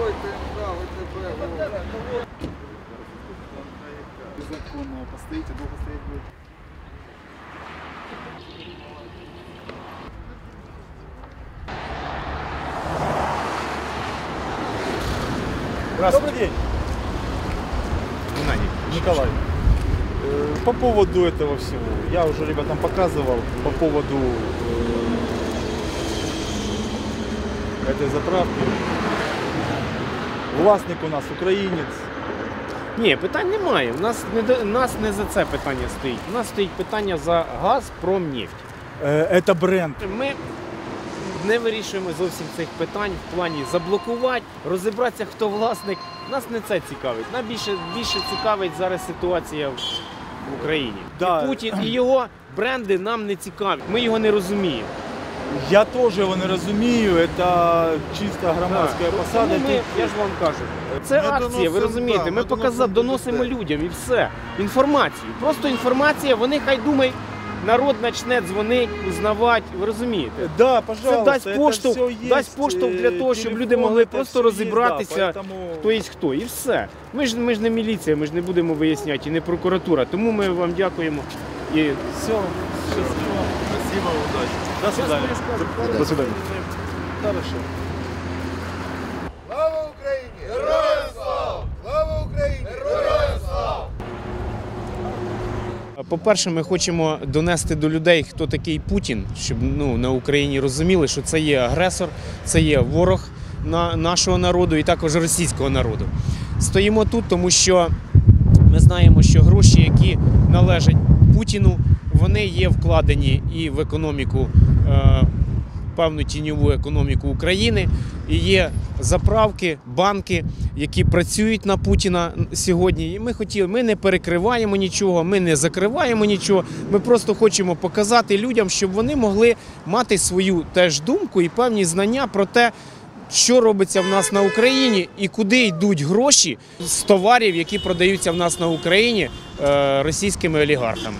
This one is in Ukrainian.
Ой, ТНК, ВТБ. Законно постоите, долго стоять будет. Добрый день. Николай. Э, По поводу этого всего, я уже ребятам показывал по поводу э, этой заправки. Властник у нас українець. Ні, питань немає. У нас не до- нас не за це питання стоїть. У нас стоїть питання за газ промнефть. Е, Це бренд. Ми не вирішуємо зовсім цих питань в плані заблокувати, розібратися, хто власник. Нас не це цікавить. Нас більше, більше цікавить зараз ситуація в, в Україні. Да. І Путін і його бренди нам не цікаві. Ми його не розуміємо. Я теж його не розумію, це чисто громадська Так. посада. Тому ми, я ж вам кажу, це Ми акція, ви доносимо, розумієте. да, ми ми показав, доносимо до доносимо людей. людям і все. Інформацію. Просто інформація, вони хай думають, народ почне дзвонити, узнавати. Ви розумієте? Да, Це пожалуйста, дасть это поштовх, всё есть, дасть поштовх для э, того, щоб люди телефон, могли это просто всё розібратися, есть, да, поэтому... хто є хто. І все. Ми ж ми ж не міліція, ми ж не будемо виясняти, і не прокуратура. Тому ми вам дякуємо. І Все, счастливо. Спасибо, удачи. До свидания. До свидания. Хорошо. Слава Україні! Героям слава! Слава Україні! Героям слава! По-перше, ми хочемо донести до людей, хто такий Путін, щоб ну, на Україні розуміли, що це є агресор, це є ворог на нашого народу і також російського народу. Стоїмо тут, тому що ми знаємо, що гроші, які належать Путіну, вони є вкладені і в економіку, е, певну тіньову економіку України. І є заправки, банки, які працюють на Путіна сьогодні. І ми хотіли, ми не перекриваємо нічого, ми не закриваємо нічого. Ми просто хочемо показати людям, щоб вони могли мати свою теж думку і певні знання про те. Що робиться в нас на Україні і куди йдуть гроші з товарів, які продаються в нас на Україні е, російськими олігархами?